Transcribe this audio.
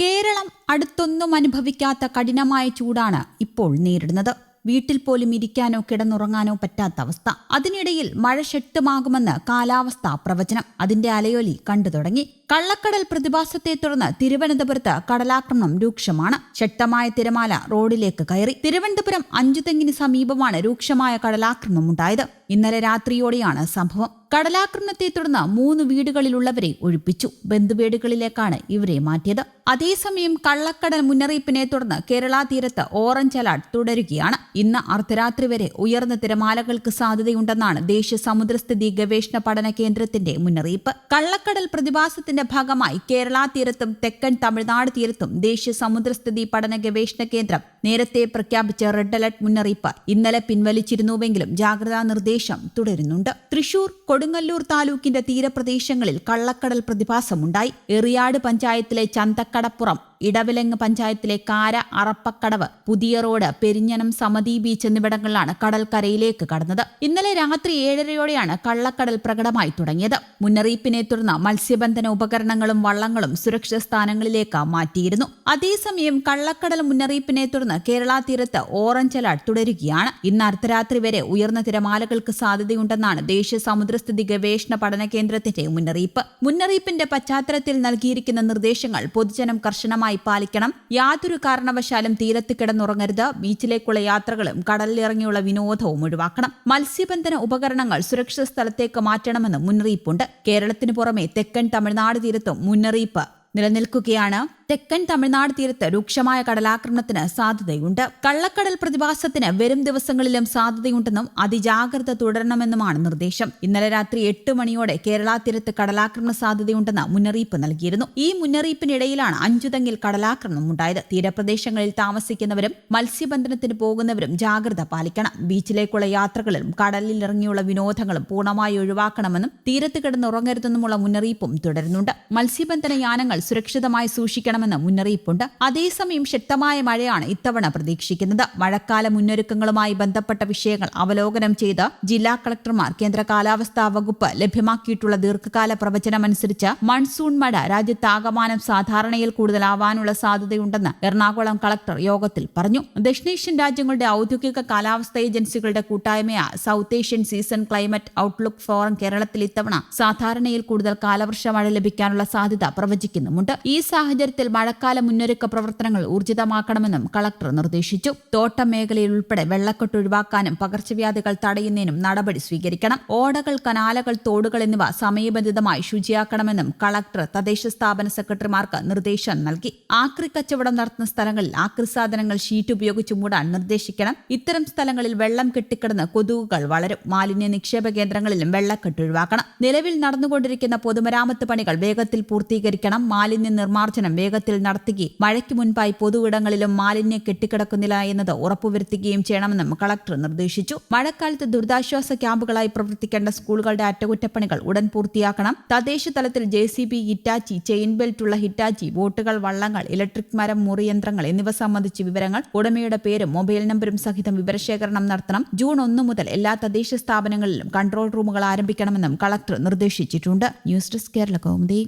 കേരളം അടുത്തൊന്നും അനുഭവിക്കാത്ത കഠിനമായ ചൂടാണ് ഇപ്പോൾ നേരിടുന്നത്. വീട്ടിൽ പോലും ഇരിക്കാനോ കിടന്നുറങ്ങാനോ പറ്റാത്ത അവസ്ഥ. അതിനിടയിൽ മഴ ശക്തമാകുമെന്ന് കാലാവസ്ഥാ പ്രവചനം അതിന്റെ അലയൊലി കണ്ടു തുടങ്ങി. കള്ളക്കടൽ പ്രതിഭാസത്തെ തുടർന്ന് തിരുവനന്തപുരത്ത് കടലാക്രമണം രൂക്ഷമാണ്. ശക്തമായ തിരമാല റോഡിലേക്ക് കയറി തിരുവനന്തപുരം അഞ്ചുതെങ്ങിന് സമീപമാണ് രൂക്ഷമായ കടലാക്രമണം ഉണ്ടായത് ഇന്നലെ രാത്രിയോടെയാണ് സംഭവം. കടലാക്രമണത്തെ തുടർന്ന് മൂന്ന് വീടുകളിലുള്ളവരെ ഒഴിപ്പിച്ചു. ബന്ധുവീടുകളിലേക്കാണ് ഇവരെ മാറ്റിയത്. അതേസമയം കള്ളക്കടൽ മുന്നറിയിപ്പിനെ തുടർന്ന് കേരള തീരത്ത് ഓറഞ്ച് അലർട്ട് തുടരുകയാണ്. ഇന്ന് അർദ്ധരാത്രി വരെ ഉയർന്ന തിരമാലകൾക്ക് സാധ്യതയുണ്ടെന്നാണ് ദേശീയ സമുദ്രസ്ഥിതി ഗവേഷണ പഠന കേന്ദ്രത്തിന്റെ മുന്നറിയിപ്പ്. കള്ളക്കടൽ പ്രതിഭാസത്തിന്റെ ഭാഗമായി കേരള തീരത്തും തെക്കൻ തമിഴ്നാട് തീരത്തും ദേശീയ സമുദ്രസ്ഥിതി പഠന ഗവേഷണ കേന്ദ്രം നേരത്തെ പ്രഖ്യാപിച്ച റെഡ് അലർട്ട് മുന്നറിയിപ്പ് ഇന്നലെ പിൻവലിച്ചിരുന്നുവെങ്കിലും ജാഗ്രതാ നിർദ്ദേശം തുടരുന്നുണ്ട്. തൃശൂർ കൊടുങ്ങല്ലൂർ താലൂക്കിന്റെ തീരപ്രദേശങ്ങളിൽ കള്ളക്കടൽ പ്രതിഭാസമുണ്ടായി. എറിയാട് പഞ്ചായത്തിലെ ചന്തക്കടപ്പുറം ഇടവിലങ്ങ് പഞ്ചായത്തിലെ കാര അറപ്പക്കടവ് പുതിയ റോഡ് പെരിഞ്ഞനം സമതി ബീച്ച് എന്നിവിടങ്ങളിലാണ് കടൽക്കരയിലേക്ക് കടന്നത്. ഇന്നലെ രാത്രി ഏഴരയോടെയാണ് കള്ളക്കടൽ പ്രകടമായി തുടങ്ങിയത്. മുന്നറിയിപ്പിനെ തുടർന്ന് മത്സ്യബന്ധന ഉപകരണങ്ങളും വള്ളങ്ങളും സുരക്ഷിത സ്ഥാനങ്ങളിലേക്ക് മാറ്റിയിരുന്നു. അതേസമയം കള്ളക്കടൽ മുന്നറിയിപ്പിനെ തുടർന്ന് കേരള തീരത്ത് ഓറഞ്ച് അലർട്ട് തുടരുകയാണ്. ഇന്ന് അർദ്ധരാത്രി വരെ ഉയർന്ന തിരമാലകൾക്ക് സാധ്യതയുണ്ടെന്നാണ് ദേശീയ സമുദ്രസ്ഥിതി ഗവേഷണ പഠന കേന്ദ്രത്തിന്റെ മുന്നറിയിപ്പ്. മുന്നറിയിപ്പിന്റെ പശ്ചാത്തലത്തിൽ നൽകിയിരിക്കുന്ന നിർദ്ദേശങ്ങൾ പൊതുജനം കർശനമായി പാലിക്കണം. യാതൊരു കാരണവശാലും തീരത്ത് കിടന്നുറങ്ങരുത്. ബീച്ചിലേക്കുള്ള യാത്രകളും കടലിലിറങ്ങിയുള്ള വിനോദവും ഒഴിവാക്കണം. മത്സ്യബന്ധന ഉപകരണങ്ങൾ സുരക്ഷിത സ്ഥലത്തേക്ക് മാറ്റണമെന്നും മുന്നറിയിപ്പുണ്ട്. കേരളത്തിന് പുറമെ തെക്കൻ തമിഴ്നാട് തീരത്തും മുന്നറിയിപ്പ് നിലനിൽക്കുകയാണ്. തെക്കൻ തമിഴ്നാട് തീരത്ത് രൂക്ഷമായ കടലാക്രമണത്തിന് സാധ്യതയുണ്ട്. കള്ളക്കടൽ പ്രതിഭാസത്തിന് വരും ദിവസങ്ങളിലും സാധ്യതയുണ്ടെന്നും അതിജാഗ്രത തുടരണമെന്നുമാണ് നിർദ്ദേശം. ഇന്നലെ രാത്രി എട്ട് മണിയോടെ കേരള തീരത്ത് കടലാക്രമണ സാധ്യതയുണ്ടെന്ന് മുന്നറിയിപ്പ് നൽകിയിരുന്നു. ഈ മുന്നറിയിപ്പിനിടയിലാണ് അഞ്ചുതെങ്ങിൽ കടലാക്രമണം ഉണ്ടായത്. തീരപ്രദേശങ്ങളിൽ താമസിക്കുന്നവരും മത്സ്യബന്ധനത്തിന് പോകുന്നവരും ജാഗ്രത പാലിക്കണം. ബീച്ചിലേക്കുള്ള യാത്രകളും കടലിലിറങ്ങിയുള്ള വിനോദങ്ങളും പൂർണമായി ഒഴിവാക്കണമെന്നും തീരത്ത് കിടന്നുറങ്ങരുതെന്നുമുള്ള മുന്നറിയിപ്പും തുടരുന്നുണ്ട്. മത്സ്യബന്ധന യാനങ്ങൾ സുരക്ഷിതമായി സൂക്ഷിക്കണമെന്ന് മുന്നറിയിപ്പുണ്ട്. അതേസമയം ശക്തമായ മഴയാണ് ഇത്തവണ പ്രതീക്ഷിക്കുന്നത്. മഴക്കാല മുന്നൊരുക്കങ്ങളുമായി ബന്ധപ്പെട്ട വിഷയങ്ങൾ അവലോകനം ചെയ്ത് ജില്ലാ കളക്ടർമാർ കേന്ദ്ര കാലാവസ്ഥാ വകുപ്പ് ലഭ്യമാക്കിയിട്ടുള്ള ദീർഘകാല പ്രവചനമനുസരിച്ച് മൺസൂൺ മഴ രാജ്യത്താകമാനം സാധാരണയിൽ കൂടുതലാവാനുള്ള സാധ്യതയുണ്ടെന്ന് എറണാകുളം കളക്ടർ യോഗത്തിൽ പറഞ്ഞു. ദക്ഷിണേഷ്യൻ രാജ്യങ്ങളുടെ ഔദ്യോഗിക കാലാവസ്ഥ ഏജൻസികളുടെ കൂട്ടായ്മയായ south Asian season climate outlook forum കേരളത്തിൽ ഇത്തവണ സാധാരണയിൽ കൂടുതൽ കാലവർഷ മഴ ലഭിക്കാനുള്ള സാധ്യത പ്രവചിക്കുന്നുമുണ്ട്. ഈ സാഹചര്യത്തിൽ മഴക്കാല മുന്നൊരുക്ക പ്രവർത്തനങ്ങൾ ഊർജിതമാക്കണമെന്നും കളക്ടർ നിർദ്ദേശിച്ചു. തോട്ടം മേഖലയിൽ ഉൾപ്പെടെ വെള്ളക്കെട്ട് ഒഴിവാക്കാനും പകർച്ചവ്യാധികൾ തടയുന്നതിനും നടപടി സ്വീകരിക്കണം. ഓടകൾ കനാലകൾ തോടുകൾ എന്നിവ സമയബന്ധിതമായി ശുചിയാക്കണമെന്നും കളക്ടർ തദ്ദേശ സ്ഥാപന സെക്രട്ടറിമാർക്ക് നിർദ്ദേശം നൽകി. ആക്രി കച്ചവടം നടത്തുന്ന സ്ഥലങ്ങളിൽ ആക്രി സാധനങ്ങൾ ഷീറ്റ് ഉപയോഗിച്ച് മൂടാൻ നിർദ്ദേശിക്കണം. ഇത്തരം സ്ഥലങ്ങളിൽ വെള്ളം കെട്ടിക്കിടന്ന് കൊതുകുകൾ വളരും. മാലിന്യ നിക്ഷേപ കേന്ദ്രങ്ങളിലും വെള്ളക്കെട്ട് ഒഴിവാക്കണം. നിലവിൽ നടന്നുകൊണ്ടിരിക്കുന്ന പൊതുമരാമത്ത് പണികൾ വേഗത്തിൽ പൂർത്തീകരിക്കണം. മാലിന്യ നിർമ്മാർജനം വേഗത്തിൽ നടത്തുകയും മഴയ്ക്ക് മുൻപായി പൊതുവിടങ്ങളിലും മാലിന്യം കെട്ടിക്കിടക്കുന്നില്ല എന്നത് ഉറപ്പുവരുത്തുകയും ചെയ്യണമെന്നും കളക്ടർ നിർദ്ദേശിച്ചു. മഴക്കാലത്ത് ദുരിതാശ്വാസ ക്യാമ്പുകളായി പ്രവർത്തിക്കേണ്ട സ്കൂളുകളുടെ അറ്റകുറ്റപ്പണികൾ ഉടൻ പൂർത്തിയാക്കണം. തദ്ദേശ തലത്തിൽ J C B Hitachi chain ബെൽറ്റുള്ള Hitachi ബോട്ടുകൾ വള്ളങ്ങൾ ഇലക്ട്രിക് മരം മുറിയന്ത്രങ്ങൾ എന്നിവ സംബന്ധിച്ച് വിവരങ്ങൾ ഉടമയുടെ പേരും മൊബൈൽ നമ്പരും സഹിതം വിവരശേഖരണം നടത്തണം. ജൂൺ ഒന്ന് മുതൽ എല്ലാ തദ്ദേശ സ്ഥാപനങ്ങളിലും കൺട്രോൾ റൂമുകൾ ആരംഭിക്കണമെന്നും കളക്ടർ നിർദ്ദേശിച്ചിട്ടുണ്ട്. News desk Kerala Kaumudi.